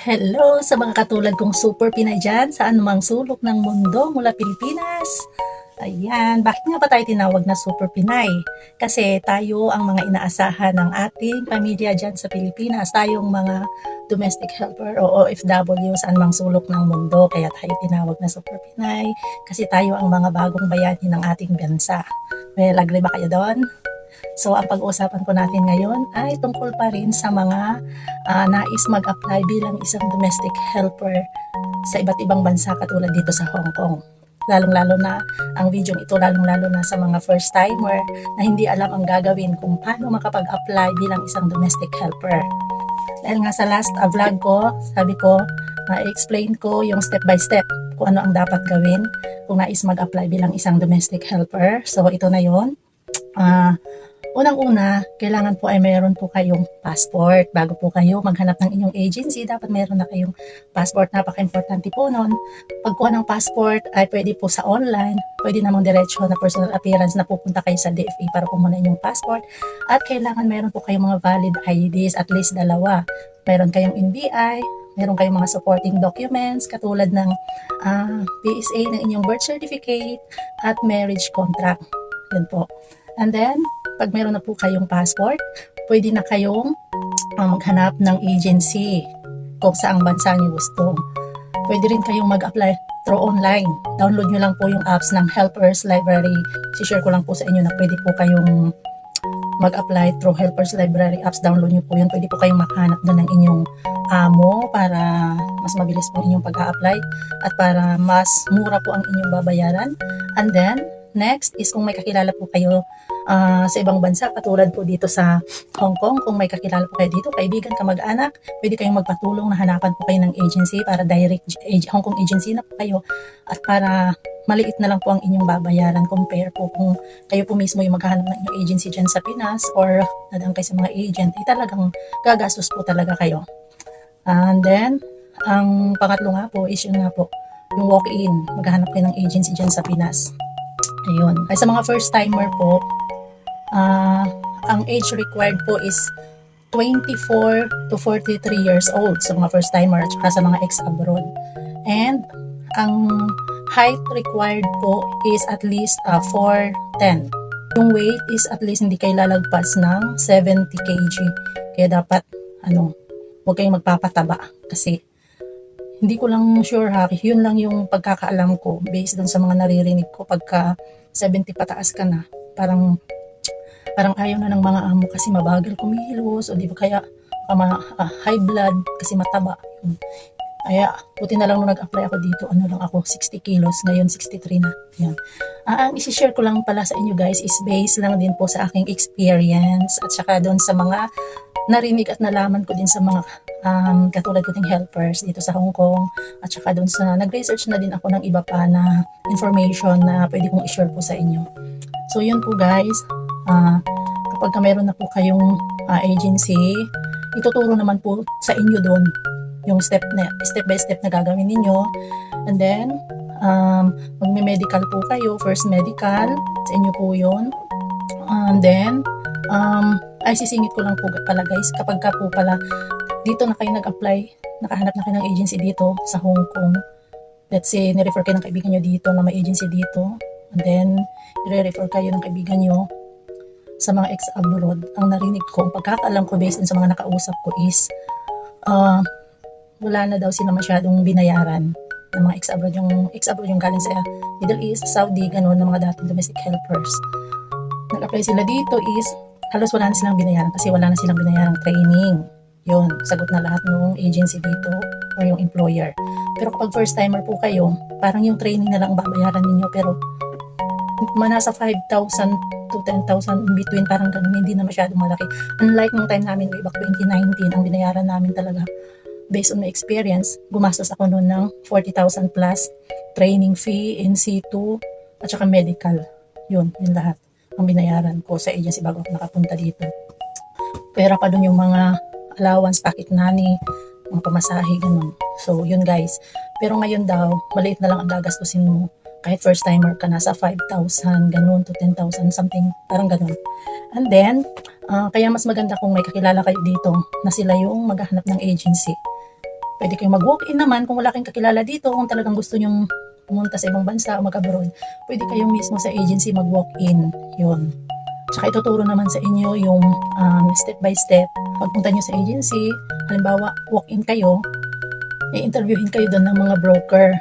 Hello sa mga katulad kong super Pinay dyan sa anumang sulok ng mundo mula Pilipinas. Ayan, bakit nga ba tayo tinawag na super Pinay? Kasi tayo ang mga inaasahan ng ating pamilya dyan sa Pilipinas. Tayong mga domestic helper o OFW sa anumang sulok ng mundo. Kaya tayo tinawag na super Pinay kasi tayo ang mga bagong bayani ng ating bansa. Well, agree ba kayo doon? So, ang pag-uusapan ko natin ngayon ay tungkol pa rin sa mga uh, nais mag-apply bilang isang domestic helper sa iba't ibang bansa katulad dito sa Hong Kong. Lalong-lalo na ang video ito, lalong-lalo na sa mga first timer na hindi alam ang gagawin kung paano makapag-apply bilang isang domestic helper. Dahil nga sa last uh, vlog ko, sabi ko, na-explain ko yung step by step kung ano ang dapat gawin kung nais mag-apply bilang isang domestic helper. So, ito na yon Uh, Unang-una, kailangan po ay mayroon po kayong passport. Bago po kayo maghanap ng inyong agency, dapat mayroon na kayong passport. Napaka-importante po nun. Pagkuha ng passport ay pwede po sa online, pwede namang diretso na personal appearance na pupunta kayo sa DFA para kumuha inyong passport. At kailangan mayroon po kayong mga valid IDs, at least dalawa. Mayroon kayong NBI, meron kayong mga supporting documents katulad ng uh, ah, PSA ng inyong birth certificate at marriage contract. Yun po. And then, pag meron na po kayong passport, pwede na kayong uh, maghanap ng agency kung saang bansa niyo gusto. Pwede rin kayong mag-apply through online. Download nyo lang po yung apps ng Helpers Library. Si-share ko lang po sa inyo na pwede po kayong mag-apply through Helpers Library apps. Download nyo po yun. Pwede po kayong makahanap doon ng inyong amo para mas mabilis po inyong pag-a-apply at para mas mura po ang inyong babayaran. And then, next is kung may kakilala po kayo uh, sa ibang bansa, katulad po dito sa Hong Kong, kung may kakilala po kayo dito, kaibigan, kamag-anak, pwede kayong magpatulong na hanapan po kayo ng agency para direct Hong Kong agency na po kayo at para maliit na lang po ang inyong babayaran compare po kung kayo po mismo yung maghahanap ng inyong agency dyan sa Pinas or nadang kayo sa mga agent, ay talagang gagastos po talaga kayo. And then, ang pangatlo nga po is yun nga po, yung walk-in. Maghahanap kayo ng agency dyan sa Pinas. Ayun. Ay sa mga first timer po, uh, ang age required po is 24 to 43 years old sa mga first timer at sa mga ex-abroad. And ang height required po is at least uh, 4'10". Yung weight is at least hindi kayo lalagpas ng 70 kg. Kaya dapat, ano, huwag kayong magpapataba kasi hindi ko lang sure ha, yun lang yung pagkakaalam ko based dun sa mga naririnig ko pagka 70 pataas ka na, parang parang ayaw na ng mga amo kasi mabagal kumilos o di ba kaya uh, uh, high blood kasi mataba. Kaya, buti na lang nung nag-apply ako dito, ano lang ako, 60 kilos, ngayon 63 na. Yan. Uh, ang isi-share ko lang pala sa inyo guys is based lang din po sa aking experience at saka doon sa mga narinig at nalaman ko din sa mga um, katulad ko ding helpers dito sa Hong Kong at saka doon sa nag-research na din ako ng iba pa na information na pwede kong i-share po sa inyo. So yun po guys, kapag ka meron na po kayong uh, agency, ituturo naman po sa inyo doon yung step na step by step na gagawin ninyo. And then, um, magme-medical po kayo, first medical, sa inyo po yun. And then, um, ay sisingit ko lang po pala guys, kapag ka po pala dito na kayo nag-apply, nakahanap na kayo ng agency dito sa Hong Kong. Let's say, nirefer kayo ng kaibigan nyo dito na may agency dito. And then, i-refer kayo ng kaibigan nyo sa mga ex-abroad, ang narinig ko, ang pagkakaalam ko based sa mga nakausap ko is, uh, wala na daw sila masyadong binayaran ng mga ex-abroad yung ex-abroad yung galing sa Middle East, Saudi, ganun, ng mga dating domestic helpers. Nag-apply sila dito is halos wala na silang binayaran kasi wala na silang binayarang training. Yun, sagot na lahat ng agency dito or yung employer. Pero kapag first timer po kayo, parang yung training na lang babayaran ninyo pero manasa 5,000 to 10,000 in between, parang ganun, hindi na masyadong malaki. Unlike nung time namin way back 2019, ang binayaran namin talaga based on my experience, gumastos ako noon ng 40,000 plus training fee, NC2, at saka medical. Yun, yun lahat ang binayaran ko sa agency bago ako nakapunta dito. Pera pa doon yung mga allowance, pocket money, mga pamasahe, ganun. So, yun guys. Pero ngayon daw, maliit na lang ang gagastusin mo. Kahit first timer ka, nasa 5,000, ganun, to 10,000, something, parang ganun. And then, uh, kaya mas maganda kung may kakilala kayo dito na sila yung maghahanap ng agency Pwede kayong mag-walk-in naman kung wala kayong kakilala dito, kung talagang gusto nyong pumunta sa ibang bansa o mag-abroad, pwede kayong mismo sa agency mag-walk-in. Yun. Tsaka ituturo naman sa inyo yung um, step by step. Pagpunta nyo sa agency, halimbawa, walk-in kayo, i-interviewin kayo doon ng mga broker.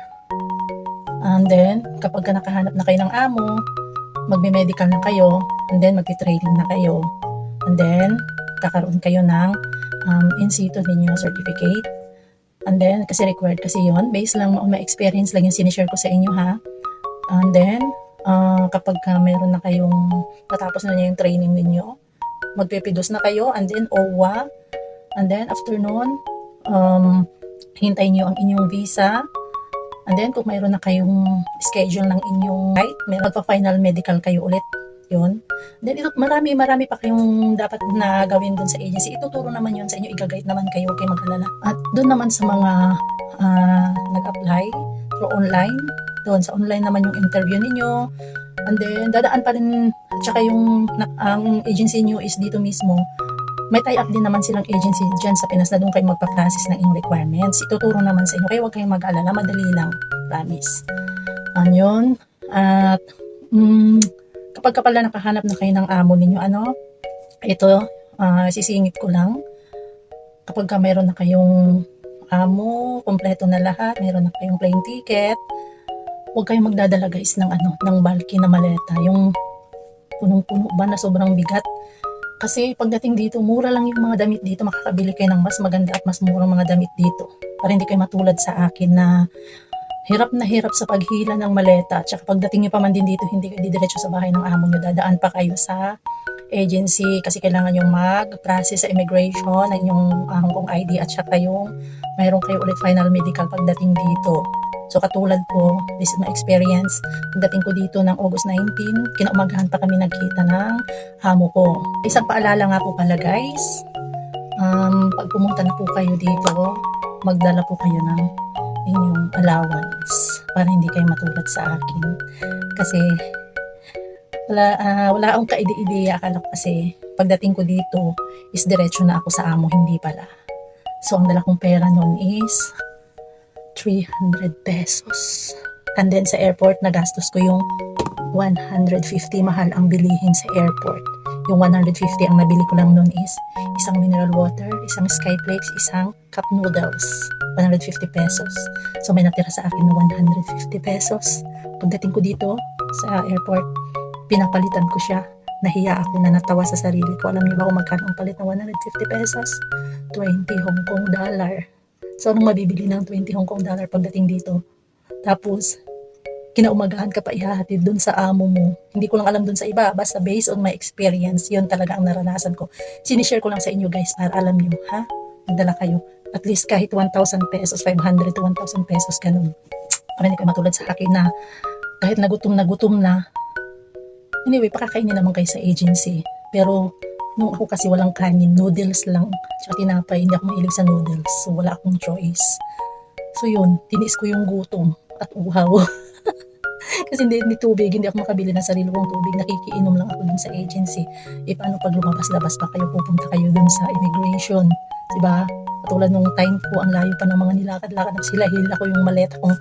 And then, kapag ka nakahanap na kayo ng amo, magme-medical na kayo, and then magti-training na kayo. And then, kakaroon kayo ng um, in situ ninyo certificate. And then, kasi required kasi yon based lang on my experience lang yung sinishare ko sa inyo ha. And then, ah, kapag ka meron na kayong natapos na niyo yung training ninyo, magpipidos na kayo, and then OWA, and then after nun, um, hintayin niyo ang inyong visa, and then kung mayroon na kayong schedule ng inyong flight, may magpa-final medical kayo ulit. Yun. Then ito, marami, marami pa kayong dapat na gawin dun sa agency. Ituturo naman yun sa inyo, igagayad naman kayo, kayong mag-alala. At dun naman sa mga ah, nag-apply through online, doon sa online naman yung interview ninyo. And then, dadaan pa rin, at saka yung ang agency nyo is dito mismo. May tie-up din naman silang agency dyan sa Pinas na doon kayo magpa-process ng inyong requirements. Ituturo naman sa inyo, kaya huwag kayong mag-alala, madali lang, promise. Ano yun? At, mm, kapag ka pala nakahanap na kayo ng amo ninyo, ano, ito, ah, sisingit ko lang. Kapag ka meron na kayong amo, kompleto na lahat, meron na kayong plane ticket, huwag kayong magdadala guys ng ano, ng bulky na maleta. Yung punong-puno ba na sobrang bigat. Kasi pagdating dito, mura lang yung mga damit dito. Makakabili kayo ng mas maganda at mas murang mga damit dito. Para hindi kayo matulad sa akin na hirap na hirap sa paghila ng maleta. At saka pagdating nyo pa man din dito, hindi kayo didiretso sa bahay ng amo nyo. Dadaan pa kayo sa agency kasi kailangan yung mag-process sa immigration ng inyong uh, Hong Kong ID at saka yung mayroon kayo ulit final medical pagdating dito. So katulad ko, this is my experience. Pagdating ko dito ng August 19, kinaumagahan pa kami nagkita ng amo ko. Isang paalala nga po pala guys, um, pag pumunta na po kayo dito, magdala po kayo ng inyong allowance para hindi kayo matulad sa akin. Kasi wala, ah, wala akong kaide-ideya. Akala kasi pagdating ko dito is diretso na ako sa amo, hindi pala. So ang dala kong pera noon is 300 pesos. And then sa airport, nagastos ko yung 150 mahal ang bilihin sa airport. Yung 150 ang nabili ko lang noon is isang mineral water, isang skyflakes, isang cup noodles. 150 pesos. So may natira sa akin na 150 pesos. Pagdating ko dito sa airport, pinapalitan ko siya. Nahiya ako na natawa sa sarili ko. Alam niyo ba kung magkano ang palit ng 150 pesos? 20 Hong Kong dollar. So, anong mabibili ng 20 Hong Kong dollar pagdating dito? Tapos, kinaumagahan ka pa ihahatid dun sa amo mo. Hindi ko lang alam dun sa iba. Basta based on my experience, yun talaga ang naranasan ko. Sinishare ko lang sa inyo guys para alam nyo, ha? Magdala kayo. At least kahit 1,000 pesos, 500 to 1,000 pesos, ganun. Para hindi kayo matulad sa akin na kahit nagutom na gutom na, anyway, pakakainin naman kayo sa agency. Pero, nung ako kasi walang kanin, noodles lang, tsaka tinapay, hindi ako mahilig sa noodles. So, wala akong choice. So, yun, tinis ko yung gutom at uhaw. kasi hindi, hindi tubig, hindi ako makabili ng sarili kong tubig. Nakikiinom lang ako dun sa agency. E paano pag lumabas-labas pa kayo, pupunta kayo dun sa immigration. Diba? Katulad nung time ko, ang layo pa ng mga nilakad-lakad ng sila. Hila ko yung maleta kong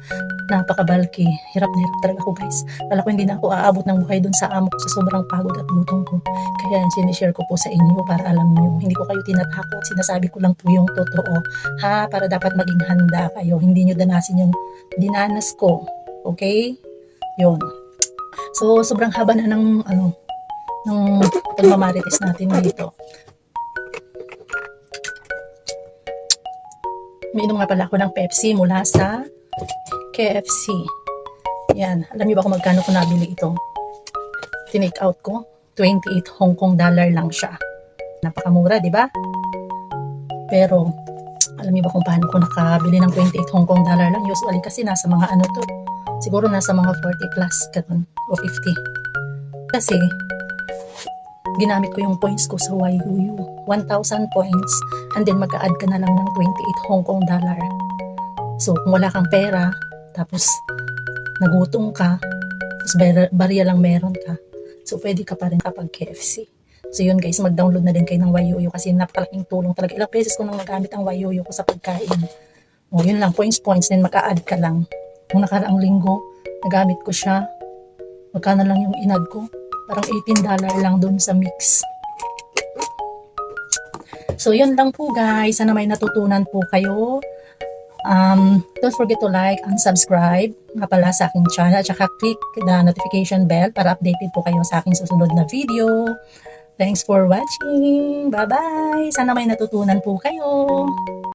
napakabalki. Hirap na hirap talaga ako guys. Kala ko hindi na ako aabot ng buhay dun sa amo ko sa sobrang pagod at gutom ko. Kaya sinishare ko po sa inyo para alam nyo. Hindi ko kayo tinatakot. Sinasabi ko lang po yung totoo. Ha? Para dapat maging handa kayo. Hindi nyo danasin yung dinanas ko. Okay? Yun. So, sobrang haba na ng, ano, ng pagmamarites natin dito. Umiinom nga pala ako ng Pepsi mula sa KFC. Yan. Alam niyo ba kung magkano ko nabili ito? Tinake out ko. 28 Hong Kong dollar lang siya. Napakamura, di ba? Pero, alam niyo ba kung paano ko nakabili ng 28 Hong Kong dollar lang? Usually kasi nasa mga ano to. Siguro nasa mga 40 plus ganun, o 50. Kasi, ginamit ko yung points ko sa YUU. 1,000 points and then mag-add ka na lang ng 28 Hong Kong dollar. So, kung wala kang pera, tapos nagutom ka, tapos bar- barya lang meron ka, so pwede ka pa rin kapag KFC. So yun guys, mag-download na din kayo ng YUU kasi napakalaking tulong talaga. Ilang beses ko nang nagamit ang YUU ko sa pagkain. O, yun lang, points, points, then mag-a-add ka lang. Nung nakaraang linggo, nagamit ko siya. Magkano lang yung inad ko? Parang $18 lang dun sa mix. So, yun lang po guys. Sana may natutunan po kayo. Um, don't forget to like and subscribe nga pala sa aking channel. At saka click the notification bell para updated po kayo sa aking susunod na video. Thanks for watching. Bye-bye. Sana may natutunan po kayo.